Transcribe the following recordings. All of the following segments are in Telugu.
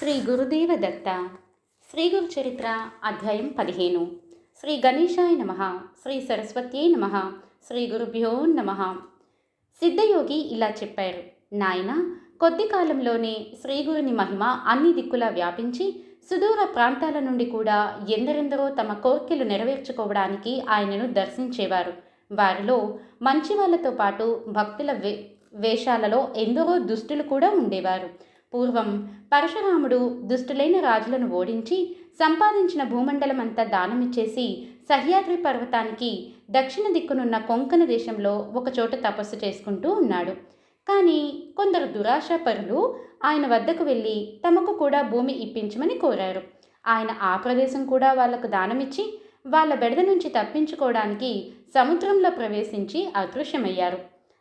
శ్రీ గురుదేవ దత్త శ్రీ గురు చరిత్ర అధ్యాయం పదిహేను. శ్రీ గణేశాయ నమ శ్రీ సరస్వత్యై నమ శ్రీ గురుభ్యో నమ. సిద్ధయోగి ఇలా చెప్పారు. నాయన కొద్ది కాలంలోనే శ్రీ గురుని మహిమ అన్ని దిక్కులా వ్యాపించి సుదూర ప్రాంతాల నుండి కూడా ఎందరెందరో తమ కోర్కెలు నెరవేర్చుకోవడానికి ఆయనను దర్శించేవారు. వారిలో మంచి వాళ్ళతో పాటు భక్తుల వే వేషాలలో ఎందరో దుష్టులు కూడా ఉండేవారు. పూర్వం పరశురాముడు దుష్టులైన రాజులను ఓడించి సంపాదించిన భూమండలమంతా దానమిచ్చేసి సహ్యాద్రి పర్వతానికి దక్షిణ దిక్కునున్న కొంకణ దేశంలో ఒకచోట తపస్సు చేసుకుంటూ ఉన్నాడు. కానీ కొందరు దురాశాపరులు ఆయన వద్దకు వెళ్ళి తమకు కూడా భూమి ఇప్పించమని కోరారు. ఆయన ఆ ప్రదేశం కూడా వాళ్ళకు దానమిచ్చి వాళ్ళ బెడద నుంచి తప్పించుకోవడానికి సముద్రంలో ప్రవేశించి అదృశ్యమయ్యారు.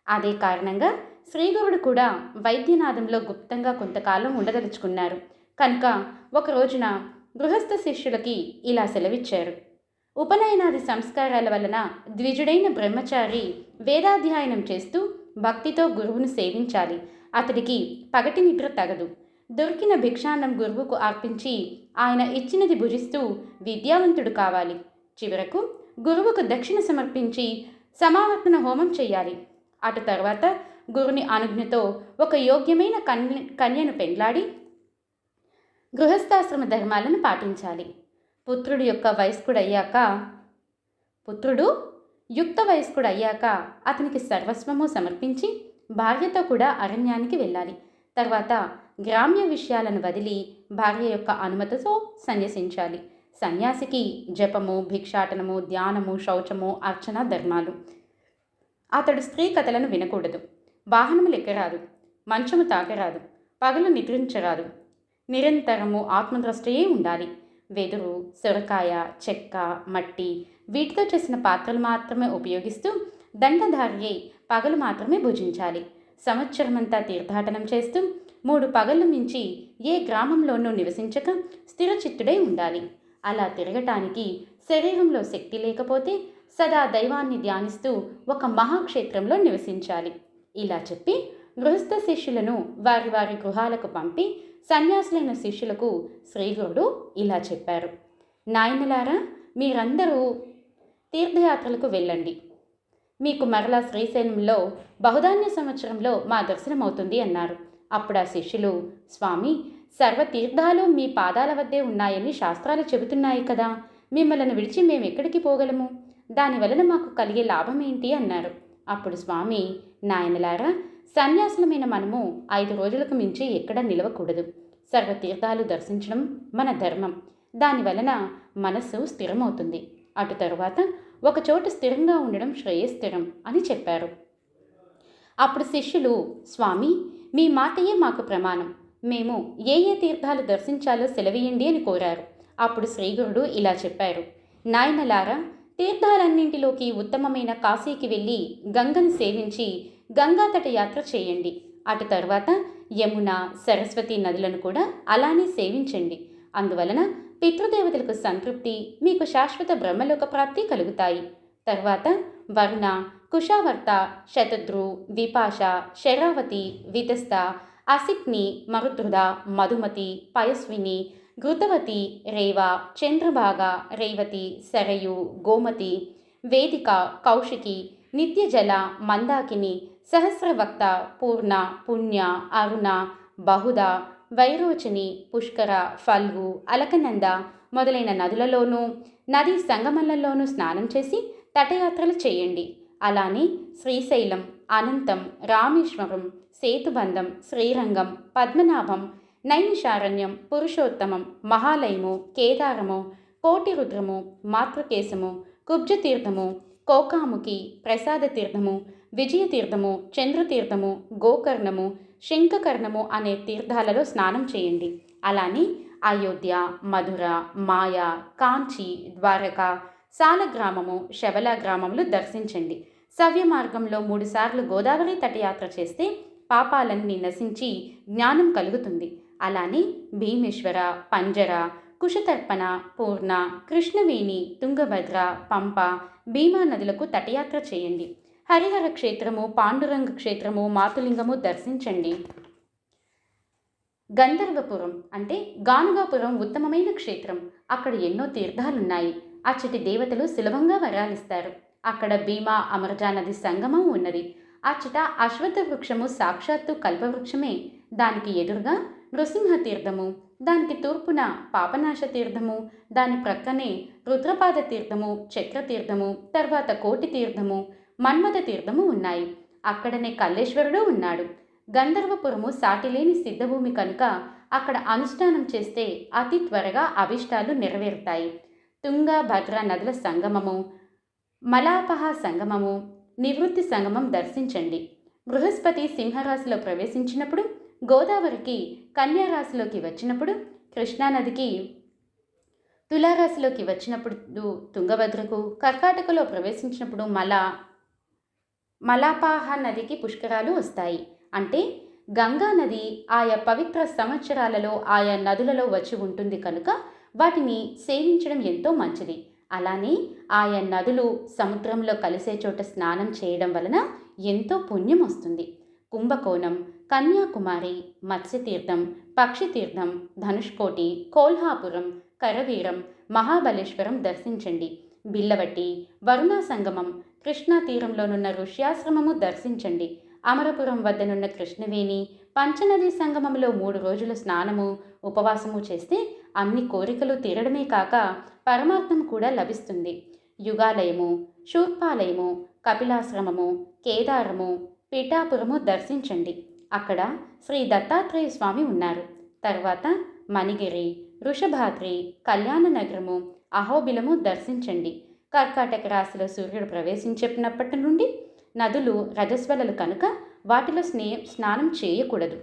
అదే కారణంగా శ్రీగురుడు కూడా వైద్యనాథంలో గుప్తంగా కొంతకాలం ఉండదలుచుకున్నారు. కనుక ఒక రోజున గృహస్థ శిష్యులకి ఇలా సెలవిచ్చారు. ఉపనయనాది సంస్కారాల వలన ద్విజుడైన బ్రహ్మచారి వేదాధ్యయనం చేస్తూ భక్తితో గురువును సేవించాలి. అతడికి పగటి నిద్ర తగదు. దొరికిన భిక్షాన్నం గురువుకు అర్పించి ఆయన ఇచ్చినది భుజిస్తూ విద్యావంతుడు కావాలి. చివరకు గురువుకు దక్షిణ సమర్పించి సమావర్తన హోమం చేయాలి. అటు తర్వాత గురుని అనుజ్ఞతో ఒక యోగ్యమైన కన్య కన్యను పెండ్లాడి గృహస్థాశ్రమ ధర్మాలను పాటించాలి. పుత్రుడు యొక్క వయస్కుడయ్యాక పుత్రుడు యుక్త వయస్కుడు అయ్యాక అతనికి సర్వస్వము సమర్పించి భార్యతో కూడా అరణ్యానికి వెళ్ళాలి. తర్వాత గ్రామ్య విషయాలను వదిలి భార్య యొక్క అనుమతితో సన్యసించాలి. సన్యాసికి జపము భిక్షాటనము ధ్యానము శౌచము అర్చన ధర్మాలు. అతడు స్త్రీ కథలను వినకూడదు. వాహనములు ఎక్కరాదు మంచము తాకరాదు పగలు నిద్రించరాదు. నిరంతరము ఆత్మద్రష్టయే ఉండాలి. వెదురు సొరకాయ చెక్క మట్టి వీటితో చేసిన పాత్రలు మాత్రమే ఉపయోగిస్తూ దండధారి పగలు మాత్రమే భుజించాలి. సంవత్సరమంతా తీర్థాటనం చేస్తూ మూడు పగళ్ళు మించి ఏ గ్రామంలోనూ నివసించక స్థిరచిత్తుడై ఉండాలి. అలా తిరగటానికి శరీరంలో శక్తి లేకపోతే సదా దైవాన్ని ధ్యానిస్తూ ఒక మహాక్షేత్రంలో నివసించాలి. ఇలా చెప్పి గృహస్థ శిష్యులను వారి వారి గృహాలకు పంపి సన్యాసులైన శిష్యులకు శ్రీగురుడు ఇలా చెప్పారు. నాయనలారా మీరందరూ తీర్థయాత్రలకు వెళ్ళండి. మీకు మరలా శ్రీశైలంలో బహుధాన్య సంవత్సరంలో మా దర్శనం అవుతుంది అన్నారు. అప్పుడు ఆ శిష్యులు స్వామి సర్వ తీర్థాలు మీ పాదాల వద్దే ఉన్నాయని శాస్త్రాలు చెబుతున్నాయి కదా. మిమ్మల్ని విడిచి మేము ఎక్కడికి పోగలము? దాని వలన మాకు కలిగే లాభం ఏంటి? అన్నారు. అప్పుడు స్వామి నాయనలారా సన్యాసులమైన మనము ఐదు రోజులకు మించి ఎక్కడ నిలవకూడదు. సర్వతీర్థాలు దర్శించడం మన ధర్మం. దాని వలన మనస్సు స్థిరమవుతుంది. అటు తరువాత ఒకచోట స్థిరంగా ఉండడం శ్రేయస్థిరం అని చెప్పారు. అప్పుడు శిష్యులు స్వామి మీ మాటయే మాకు ప్రమాణం. మేము ఏ ఏ తీర్థాలు దర్శించాలో సెలవేయండి అని కోరారు. అప్పుడు శ్రీగురుడు ఇలా చెప్పారు. నాయనలారా తీర్థాలన్నింటిలోకి ఉత్తమమైన కాశీకి వెళ్ళి గంగను సేవించి గంగాతట యాత్ర చేయండి. అటు తర్వాత యమున సరస్వతి నదులను కూడా అలానే సేవించండి. అందువలన పితృదేవతలకు సంతృప్తి మీకు శాశ్వత బ్రహ్మలోక ప్రాప్తి కలుగుతాయి. తర్వాత వర్ణ కుషావర్త శతద్రు విపాష శరావతి వితస్త అసిక్ని మరుద్రుద మధుమతి పయస్విని ఘృతవతి రేవ చంద్రభాగ రేవతి సరయు గోమతి వేదిక కౌశికి నిత్యజల మందాకిని సహస్రవక్త పూర్ణ పుణ్య అరుణ బహుద వైరోచని పుష్కర ఫల్గు అలకనంద మొదలైన నదులలోనూ నదీ సంగమలలోనూ స్నానం చేసి తటయాత్రలు చేయండి. అలానే శ్రీశైలం అనంతం రామేశ్వరం సేతుబంధం శ్రీరంగం పద్మనాభం నైమిషారణ్యం పురుషోత్తమం మహాలయము కేదారము కోటిరుద్రము మాతృకేశము కుబ్జతీర్థము కోకాముఖి ప్రసాద తీర్థము విజయతీర్థము చంద్రతీర్థము గోకర్ణము శంఖకర్ణము అనే తీర్థాలలో స్నానం చేయండి. అలానే అయోధ్య మధుర మాయ కాంచి ద్వారక సాలగ్రామము శబల గ్రామములు దర్శించండి. సవ్య మార్గంలో మూడుసార్లు గోదావరి తటయాత్ర చేస్తే పాపాలన్నీ నశించి జ్ఞానం కలుగుతుంది. అలానే భీమేశ్వర పంజర కుశతర్పణ పూర్ణ కృష్ణవేణి తుంగభద్ర పంప భీమా నదులకు తటయాత్ర చేయండి. హరిహర క్షేత్రము పాండురంగ క్షేత్రము మాతులింగము దర్శించండి. గంధర్వపురం అంటే గానుగాపురం ఉత్తమమైన క్షేత్రం. అక్కడ ఎన్నో తీర్థాలున్నాయి. అచ్చటి దేవతలు సులభంగా వరాలిస్తారు. అక్కడ భీమా అమరజా నది సంగమం ఉన్నది. అచ్చట అశ్వత్థ వృక్షము సాక్షాత్తు కల్పవృక్షమే. దానికి ఎదురుగా నృసింహ తీర్థము దానికి తూర్పున పాపనాశ తీర్థము దాని ప్రక్కనే రుద్రపాద తీర్థము చక్ర తీర్థము తర్వాత కోటి తీర్థము మన్మథ తీర్థము ఉన్నాయి. అక్కడనే కల్లేశ్వరుడు ఉన్నాడు. గంధర్వపురము సాటిలేని సిద్ధభూమి కనుక అక్కడ అనుష్ఠానం చేస్తే అతి త్వరగా అభిష్టాలు నెరవేరుతాయి. తుంగ భద్ర నదుల సంగమము మలాపహ సంగమము నివృత్తి సంగమం దర్శించండి. బృహస్పతి సింహరాశిలో ప్రవేశించినప్పుడు గోదావరికి కన్యారాశిలోకి వచ్చినప్పుడు కృష్ణానదికి తులారాశిలోకి వచ్చినప్పుడు తుంగభద్రకు కర్కాటకలో ప్రవేశించినప్పుడు మలా మలాపాహ నదికి పుష్కరాలు వస్తాయి. అంటే గంగా నది ఆయా పవిత్ర సంవత్సరాలలో ఆయా నదులలో వచ్చి ఉంటుంది కనుక వాటిని సేవించడం ఎంతో మంచిది. అలానే ఆయా నదులు సముద్రంలో కలిసే చోట స్నానం చేయడం వలన ఎంతో పుణ్యం వస్తుంది. కుంభకోణం కన్యాకుమారి మత్స్యతీర్థం పక్షితీర్థం ధనుష్కోటి కోల్హాపురం కరవీరం మహాబలేశ్వరం దర్శించండి. బిల్లవట్టి వరుణా సంగమం కృష్ణా తీరంలోనున్న ఋష్యాశ్రమము దర్శించండి. అమరపురం వద్దనున్న కృష్ణవేణి పంచనదీ సంగమంలో మూడు రోజుల స్నానము ఉపవాసము చేస్తే అన్ని కోరికలు తీరడమే కాక పరమార్థం కూడా లభిస్తుంది. యుగాలయము శూర్పాలయము కపిలాశ్రమము కేదారము పీఠాపురము దర్శించండి. అక్కడ శ్రీ దత్తాత్రేయ స్వామి ఉన్నారు. తర్వాత మణిగిరి వృషభాద్రి కళ్యాణ నగరము అహోబిలము దర్శించండి. కర్కాటక రాశిలో సూర్యుడు ప్రవేశించినప్పటి నుండి నదులు రజస్వలలు కనుక వాటిలో స్నే స్నానం చేయకూడదు.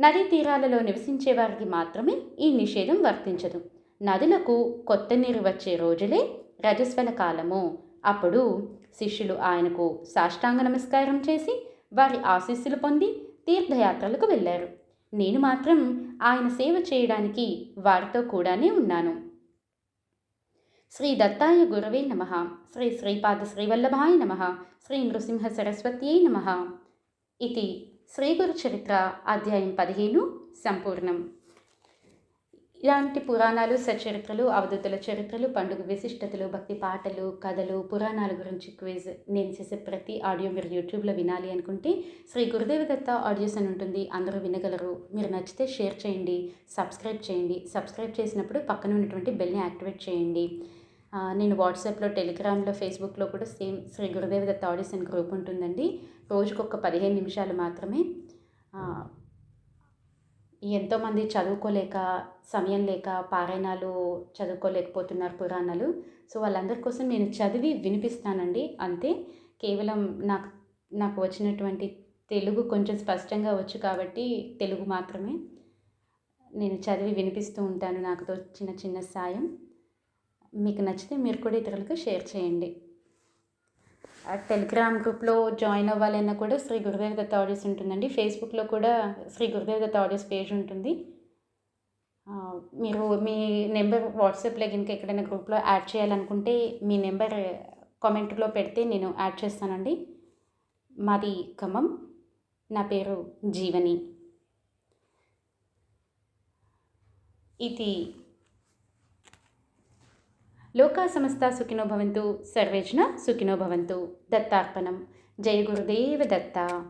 నదీ తీరాలలో నివసించే వారికి మాత్రమే ఈ నిషేధం వర్తించదు. నదులకు కొత్త నీరు వచ్చే రోజులే రజస్వల కాలము. అప్పుడు శిష్యులు ఆయనకు సాష్టాంగ నమస్కారం చేసి వారి ఆశీస్సులు పొంది తీర్థయాత్రలకు వెళ్ళారు. నేను మాత్రం ఆయన సేవ చేయడానికి వారితో కూడానే ఉన్నాను. శ్రీ దత్తాయ గురవే నమ. శ్రీ శ్రీపాద శ్రీవల్లభాయ నమ. శ్రీ నృసింహ సరస్వత్యై నమ. ఇది శ్రీగురుచరిత్ర అధ్యాయం పదిహేను సంపూర్ణం. ఇలాంటి పురాణాలు సచరిత్రలు అవధూతుల చరిత్రలు పండుగ విశిష్టతలు భక్తి పాటలు కథలు పురాణాల గురించి క్విజ్ నేను చేసే ప్రతి ఆడియో మీరు యూట్యూబ్లో వినాలి అనుకుంటే శ్రీ గురుదేవ దత్త ఆడియోస్ అని ఉంటుంది. అందరూ వినగలరు. మీరు నచ్చితే షేర్ చేయండి సబ్స్క్రైబ్ చేయండి. సబ్స్క్రైబ్ చేసినప్పుడు పక్కన ఉన్నటువంటి బెల్ని యాక్టివేట్ చేయండి. నేను వాట్సాప్లో టెలిగ్రామ్లో ఫేస్బుక్లో కూడా సేమ్ శ్రీ గురుదేవ దత్త ఆడియోస్ అని గ్రూప్ ఉంటుందండి. రోజుకొక పదిహేను నిమిషాలు మాత్రమే. ఎంతోమంది చదువుకోలేక సమయం లేక పారాయణాలు చదువుకోలేకపోతున్నారు పురాణాలు. సో వాళ్ళందరి కోసం నేను చదివి వినిపిస్తానండి. అంతే. కేవలం నాకు నాకు వచ్చినటువంటి తెలుగు కొంచెం స్పష్టంగా వచ్చు కాబట్టి తెలుగు మాత్రమే. నేను చదివి వినిపిస్తూ ఉంటాను. నాకు చిన్న చిన్న సాయం. మీకు నచ్చితే మీరు కూడా ఇతరులకు షేర్ చేయండి. టెలిగ్రామ్ గ్రూప్లో జాయిన్ అవ్వాలన్నా కూడా శ్రీ గురుదేవ్ దత్త ఆడియోస్ ఉంటుందండి. ఫేస్బుక్లో కూడా శ్రీ గురుదేవ్ దత్త ఆడియోస్ పేజ్ ఉంటుంది. మీరు మీ నెంబర్ వాట్సాప్లో కనుక ఎక్కడైనా గ్రూప్లో యాడ్ చేయాలనుకుంటే మీ నెంబర్ కామెంట్లో పెడితే నేను యాడ్ చేస్తానండి. మాది ఖమ్మం. నా పేరు జీవని. ఇది లోకా సమస్త సుఖినో భవంతు సర్వేజ్న సుఖినో భవంతు. దత్తార్పణం. జయ గురుదేవ దత్త.